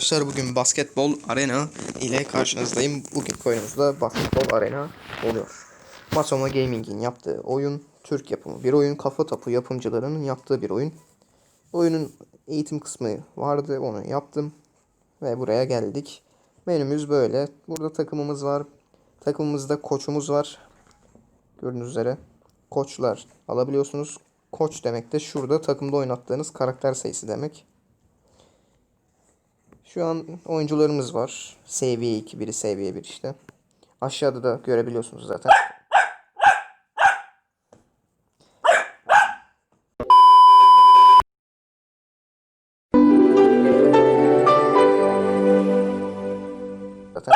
Arkadaşlar. Bugün basketbol arena ile karşınızdayım. Bugün oyunumuzda basketbol arena oluyor. Masoma Gaming'in yaptığı oyun, Türk yapımı bir oyun, kafa topu yapımcılarının yaptığı bir oyun. Oyunun eğitim kısmı vardı, onu yaptım ve buraya geldik. Menümüz böyle. Burada takımımız var. Takımımızda koçumuz var. Gördüğünüz üzere koçlar alabiliyorsunuz. Koç demek de şurada takımda oynattığınız karakter sayısı demek. Şu an oyuncularımız var. Seviye 2, biri seviye 1 işte. Aşağıda da görebiliyorsunuz zaten. Zaten.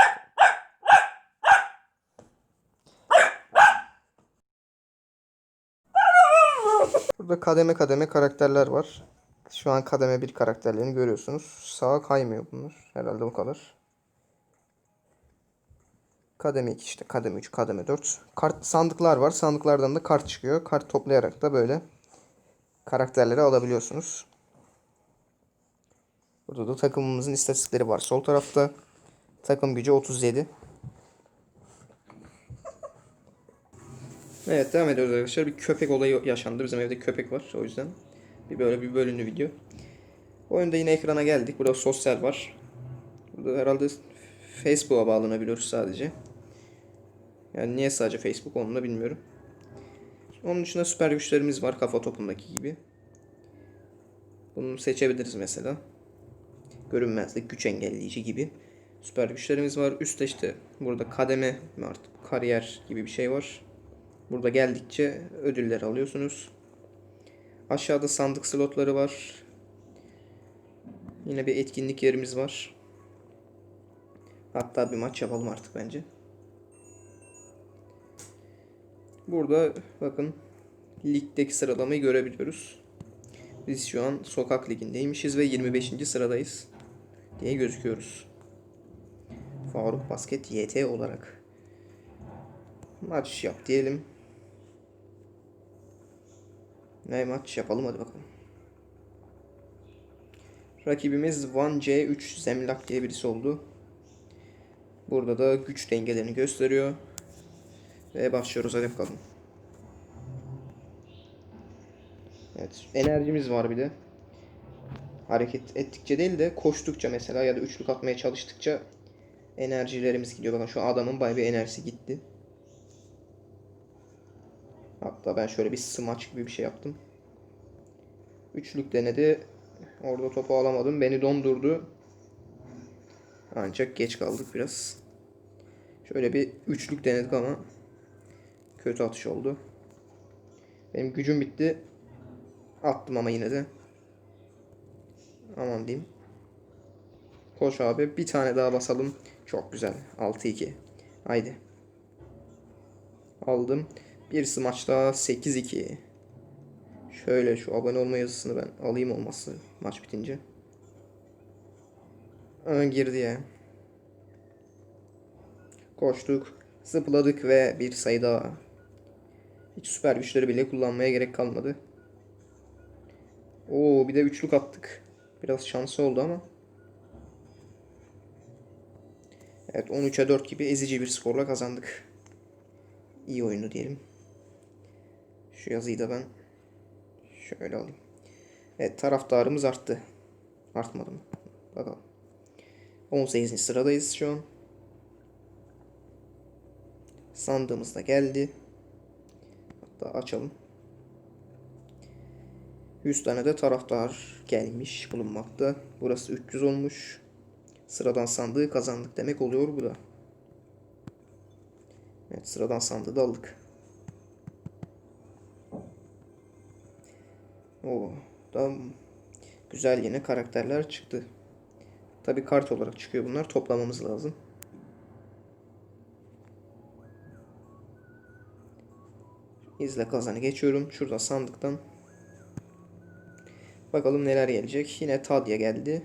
Burada kademe kademe karakterler var. Şu an kademe bir karakterlerini görüyorsunuz. Sağa kaymıyor bunlar. Herhalde bu kadar. Kademe 2 işte. Kademe 3, kademe 4. Kart, sandıklar var. Sandıklardan da kart çıkıyor. Kart toplayarak da böyle karakterleri alabiliyorsunuz. Burada da takımımızın istatistikleri var. Sol tarafta takım gücü 37. Evet devam ediyoruz arkadaşlar. Bir köpek olayı yaşandı. Bizim evde köpek var. O yüzden bir böyle bir bölümlü video. Oyunda yine ekrana geldik. Burada sosyal var. Burada herhalde Facebook'a bağlanabiliyoruz sadece. Yani niye sadece Facebook onu da bilmiyorum. Onun dışında süper güçlerimiz var kafa topundaki gibi. Bunu seçebiliriz mesela. Görünmezlik, güç engelleyici gibi süper güçlerimiz var. Üstte işte burada kademe artık kariyer gibi bir şey var. Burada geldikçe ödüller alıyorsunuz. Aşağıda sandık slotları var. Yine bir etkinlik yerimiz var. Hatta bir maç yapalım artık bence. Burada bakın ligdeki sıralamayı görebiliyoruz. Biz şu an sokak ligindeymişiz ve 25. sıradayız diye gözüküyoruz. Faruk Basket YT olarak. Maç yap diyelim. Ne maç yapalım hadi bakalım. Rakibimiz 1C3 Zemlak diye birisi oldu. Burada da güç dengelerini gösteriyor. Ve başlıyoruz hadi bakalım. Evet enerjimiz var bir de. Hareket ettikçe değil de koştukça mesela ya da üçlük atmaya çalıştıkça enerjilerimiz gidiyor. Bakın şu adamın bay bir enerjisi gitti. Hatta ben şöyle bir smaç gibi bir şey yaptım. Üçlük denedi. Orada topu alamadım. Beni dondurdu. Ancak geç kaldık biraz. Şöyle bir üçlük denedik ama kötü atış oldu. Benim gücüm bitti. Attım ama yine de. Aman diyeyim. Koş abi. Bir tane daha basalım. Çok güzel. 6-2. Haydi. Aldım. Bir smaç daha 8-2. Şöyle şu abone olma yazısını ben alayım olması maç bitince. Ön girdi ya. Koştuk. Zıpladık ve bir sayı daha. Hiç süper güçleri bile kullanmaya gerek kalmadı. Oo bir de üçlük attık. Biraz şansı oldu ama. Evet 13'e 4 gibi ezici bir skorla kazandık. İyi oyunu diyelim. Şu yazıyı da ben şöyle alayım. Evet taraftarımız arttı. Artmadı mı? Bakalım. 18. sıradayız şu an. Sandığımız da geldi. Hatta açalım. 100 tane de taraftar gelmiş bulunmakta. Burası 300 olmuş. Sıradan sandığı kazandık demek oluyor bu da. Evet sıradan sandığı da aldık. O da güzel yine karakterler çıktı. Tabi kart olarak çıkıyor bunlar. Toplamamız lazım. İzle kazanı geçiyorum. Şurada sandıktan. Bakalım neler gelecek. Yine Tadia geldi.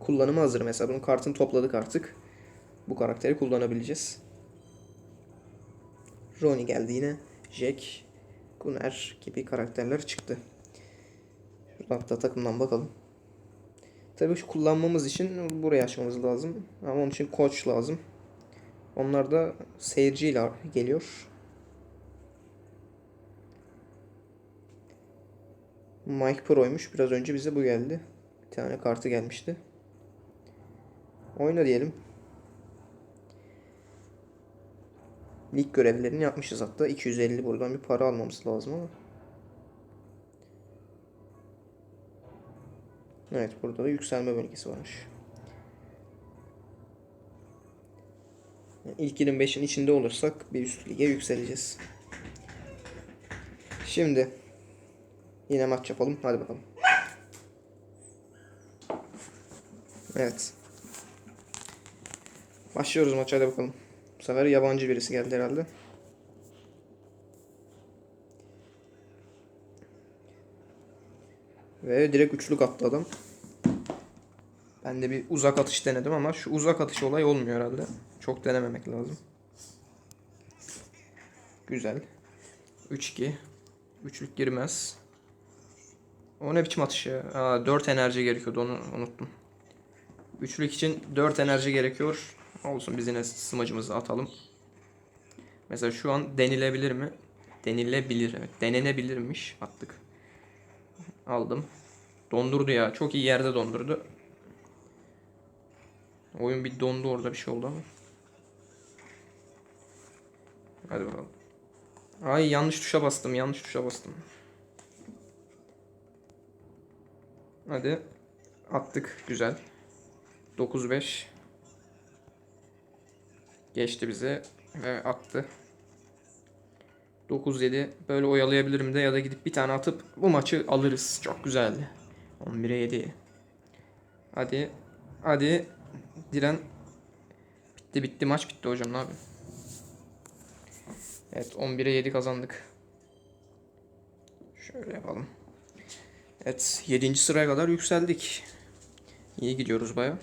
Kullanımı hazır mesela. Bunun kartını topladık artık. Bu karakteri kullanabileceğiz. Ronnie geldi yine. Jack, Gunnar gibi karakterler çıktı. Hatta takımdan bakalım. Tabii şu kullanmamız için buraya açmamız lazım. Ama onun için koç lazım. Onlar da seyirciyle geliyor. Mike Pro'ymuş. Biraz önce bize bu geldi. Bir tane kartı gelmişti. Oyna diyelim. Lig görevlerini yapmışız hatta. 250 buradan bir para almamız lazım ama. Evet burada da yükselme bölgesi varmış. Yani İlk 25'in içinde olursak bir üst lige yükseleceğiz. Şimdi yine maç yapalım. Hadi bakalım. Evet. Başlıyoruz maça hadi bakalım. Bu sefer yabancı birisi geldi herhalde. Ve direkt üçlük attı. Ben de bir uzak atış denedim ama şu uzak atış olay olmuyor herhalde. Çok denememek lazım. Güzel. 3-2. Üçlük girmez. O ne biçim atış ya? Aa, 4 enerji gerekiyordu onu unuttum. Üçlük için 4 enerji gerekiyor. Olsun biz yine smacımızı atalım. Mesela şu an denilebilir mi? Denilebilir evet. Denenebilirmiş. Attık. Aldım. Dondurdu ya. Çok iyi yerde dondurdu. Oyun bir dondu orada bir şey oldu ama. Hadi bakalım. Ay yanlış tuşa bastım. Yanlış tuşa bastım. Hadi. Attık. Güzel. 9-5. Geçti bize ve attı. 9-7 böyle oyalayabilirim de ya da gidip bir tane atıp bu maçı alırız. Çok güzeldi. 11'e 7. Hadi. Hadi. Diren. Bitti bitti maç bitti hocam ne yapayım. Evet 11'e 7 kazandık. Şöyle yapalım. Evet 7. sıraya kadar yükseldik. İyi gidiyoruz baya.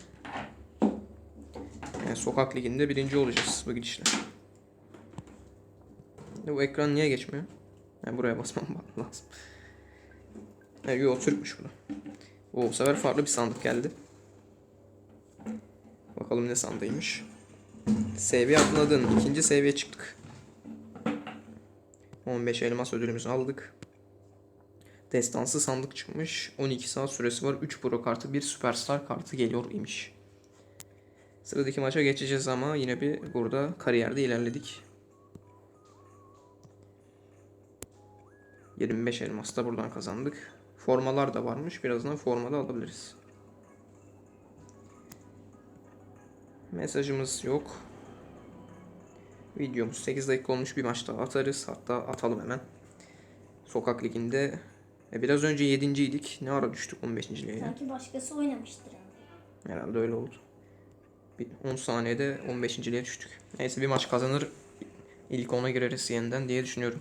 Yani sokak liginde birinci olacağız bu gidişle. Bu ekran niye geçmiyor? Yani buraya basmam lazım. Yani yok Türkmüş bu bu sefer farklı bir sandık geldi. Bakalım ne sandığıymış. Seviye atladın. İkinci seviye çıktık. 15 elmas ödülümüzü aldık. Destansı sandık çıkmış. 12 saat süresi var. 3 pro kartı, 1 süperstar kartı geliyor imiş. Sıradaki maça geçeceğiz ama yine bir burada kariyerde ilerledik. 25 elmas da buradan kazandık. Formalar da varmış. Birazdan forma da alabiliriz. Mesajımız yok. Videomuz 8 dakika olmuş bir maç daha atarız. Hatta atalım hemen. Sokak liginde e, biraz önce 7.ydik. Ne ara düştük 15. lige? Sanki başkası oynamıştır abi. Herhalde öyle oldu. Bir 10 saniyede 15. lige düştük. Neyse bir maç kazanır. İlk 10'a gireriz yeniden diye düşünüyorum.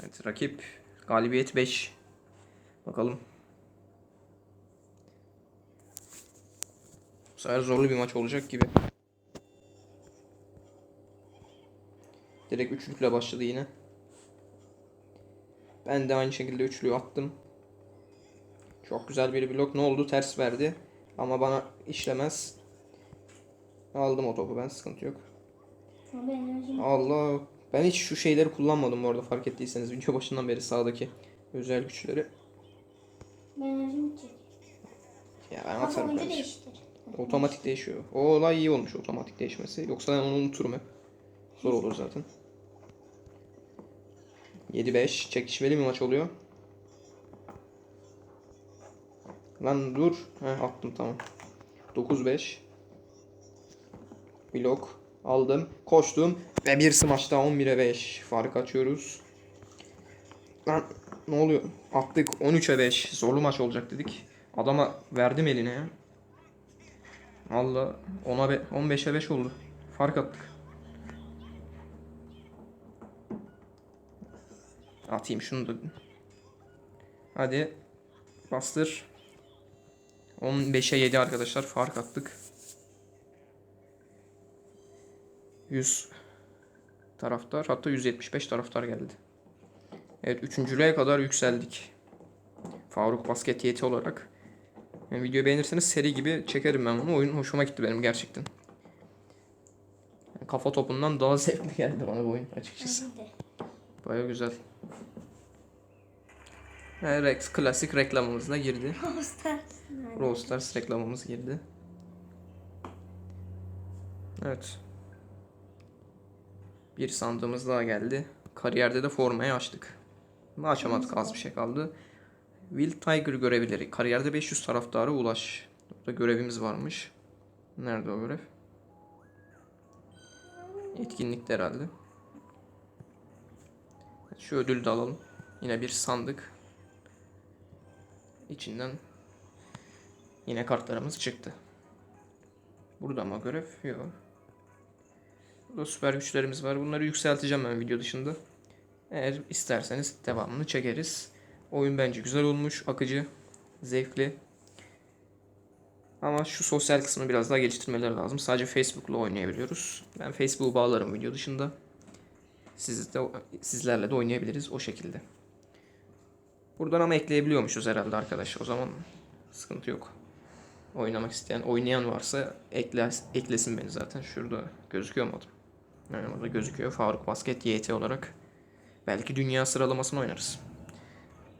Evet rakip galibiyet 5. Bakalım. Bu sefer zorlu bir maç olacak gibi. Direkt üçlükle başladı yine. Ben de aynı şekilde üçlüyü attım. Çok güzel bir blok. Ne oldu? Ters verdi. Ama bana işlemez. Aldım o topu ben. Sıkıntı yok. Allah. Ben hiç şu şeyleri kullanmadım bu arada fark ettiyseniz. Video başından beri sağdaki özel güçleri. enerjim. Ya ben atarım değiştir. Otomatik değişiyor. O olay iyi olmuş otomatik değişmesi. Yoksa ben onu unuturum hep. Zor olur zaten. 7-5. Çekişmeli bir maç oluyor. Lan dur. Heh, attım tamam. 9-5. Blok. Aldım. Koştum. Ve bir smaçta 11'e 5. Fark açıyoruz. Lan ne oluyor? Attık 13'e 5. Zorlu maç olacak dedik. Adama verdim eline ya. Valla 10'a be- 15'e 5 oldu. Fark attık. Atayım şunu da. Hadi. Bastır. 15'e 7 arkadaşlar. Fark attık. 100 taraftar. Hatta 175 taraftar geldi. Evet üçüncülüğe kadar yükseldik. Faruk basket yeti olarak Yani videoyu beğenirseniz seri gibi çekerim ben bunu. Oyun hoşuma gitti benim gerçekten. Yani kafa topundan daha zevkli geldi bana bu oyun açıkçası. Baya güzel. Ve Rex klasik reklamımız da girdi. Brawl Stars. Brawl Stars girdi. Evet. Bir sandığımız daha geldi. Kariyerde de formayı açtık. Bunu açamadık az bir şey kaldı. Will Tiger görevleri. Kariyerde 500 taraftara ulaş. Burada görevimiz varmış. Nerede o görev? Etkinlikte herhalde. Şu ödülü de alalım. Yine bir sandık. İçinden Yine kartlarımız çıktı. Burada mı görev? Yok. Burada süper güçlerimiz var. Bunları yükselteceğim ben video dışında. Eğer isterseniz devamını çekeriz. Oyun bence güzel olmuş, akıcı, zevkli. Ama şu sosyal kısmını biraz daha geliştirmeleri lazım. Sadece Facebook'la oynayabiliyoruz. Ben Facebook'u bağlarım video dışında. Siz de, sizlerle de oynayabiliriz o şekilde. Buradan ama ekleyebiliyormuşuz herhalde arkadaş. O zaman sıkıntı yok. Oynamak isteyen, oynayan varsa ekle, eklesin beni zaten. Şurada gözüküyor mu adım? Yani orada gözüküyor. Faruk Basket YT olarak. Belki dünya sıralamasını oynarız.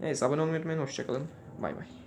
Neyse abone olmayı unutmayın. Hoşçakalın. Bay bay.